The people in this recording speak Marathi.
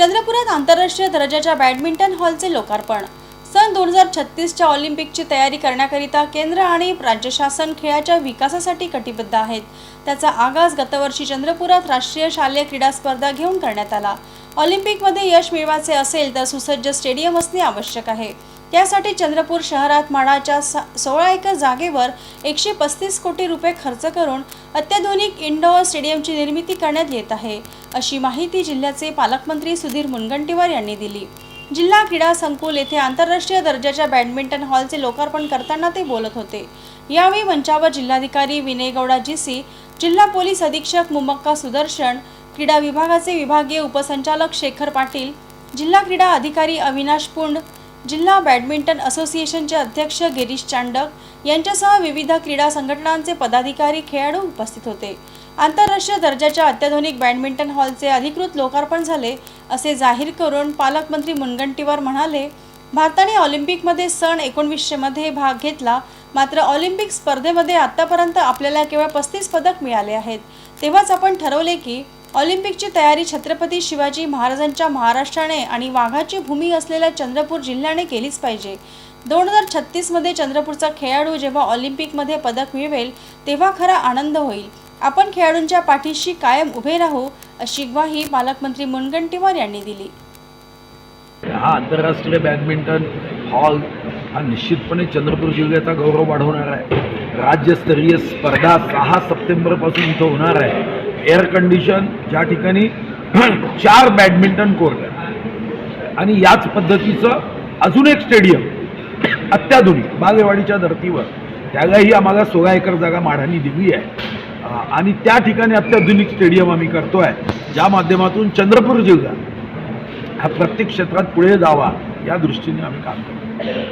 चंद्रपुरात आंतरराष्ट्रीय दर्जाच्या बॅडमिंटन हॉलचे लोकार्पण. सन दोन हजार छत्तीसच्या ऑलिम्पिकची तयारी करण्याकरिता केंद्र आणि राज्य शासन खेळाच्या विकासासाठी कटिबद्ध आहेत. त्याचा आगाज गतवर्षी चंद्रपुरात राष्ट्रीय शालेय क्रीडा स्पर्धा घेऊन करण्यात आला. ऑलिम्पिकमध्ये यश मिळवायचे असेल तर सुसज्ज स्टेडियम असणे आवश्यक आहे. त्यासाठी चंद्रपूर शहरात माडाच्या सोळा एकर जागेवर एकशे पस्तीस कोटी रुपये खर्च करून अत्याधुनिक इंडोअर स्टेडियमची निर्मिती करण्यात येत आहे. अशी माहिती जिल्ह्याचे पालकमंत्री सुधीर मुनगंटीवार यांनी दिली. जिल्हा क्रीडा संकुल येथे आंतरराष्ट्रीय दर्जाच्या बॅडमिंटन हॉलचे लोकार्पण करताना ते बोलत होते. यावेळी मंचावर जिल्हाधिकारी विनय गौडा जीसी जिल्हा पोलीस अधीक्षक मुमक्का सुदर्शन क्रीडा विभागाचे विभागीय उपसंचालक शेखर पाटील जिल्हा क्रीडा अधिकारी अविनाश पुंड जिल्हा बॅडमिंटन असोसिएशनचे अध्यक्ष गिरीश चांडक यांच्यासह विविध क्रीडा संघटनांचे पदाधिकारी खेळाडू उपस्थित होते. आंतरराष्ट्रीय दर्जाच्या अत्याधुनिक बॅडमिंटन हॉलचे अधिकृत लोकार्पण झाले असे जाहीर करून पालकमंत्री मुनगंटीवार म्हणाले भारताने ऑलिम्पिकमध्ये सण एकोणवीसशेमध्ये भाग घेतला मात्र ऑलिम्पिक स्पर्धेमध्ये आतापर्यंत आपल्याला केवळ पस्तीस पदक मिळाले आहेत. तेव्हाच आपण ठरवले की ऑलिम्पिकची तयारी छत्रपती शिवाजी महाराजांच्या महाराष्ट्राने आणि वाघाची भूमी असलेल्या चंद्रपूर जिल्ह्याने केलीच पाहिजे. दोन हजार छत्तीसमध्ये चंद्रपूरचा खेळाडू जेव्हा ऑलिम्पिकमध्ये पदक मिळवेल तेव्हा खरा आनंद होईल. आपण खेळाडूंच्या पाठीशी कायम उभे राहू अशी ग्वाही पालकमंत्री मुनगंटीवार यांनी दिली. हा आंतरराष्ट्रीय बॅडमिंटन हॉल हा निश्चितपणे चंद्रपूर जिल्ह्याचा गौरव वाढवणार आहे. राज्यस्तरीय स्पर्धा सहा सप्टेंबरपासून इथं होणार आहे. एअर कंडिशन ज्या ठिकाणी चार बॅडमिंटन कोर्ट आहे आणि याच पद्धतीचं अजून एक स्टेडियम अत्याधुनिक बालेवाडीच्या धर्तीवर. त्यालाही आम्हाला सोळा एकर जागा माढानी दिली आहे. आणि त्या ठिकाणी अत्याधुनिक स्टेडियम आम्ही करतो आहे ज्या माध्यमातून चंद्रपूर जिल्हा हा प्रत्येक क्षेत्रात पुढे जावा या दृष्टीने आम्ही काम करतो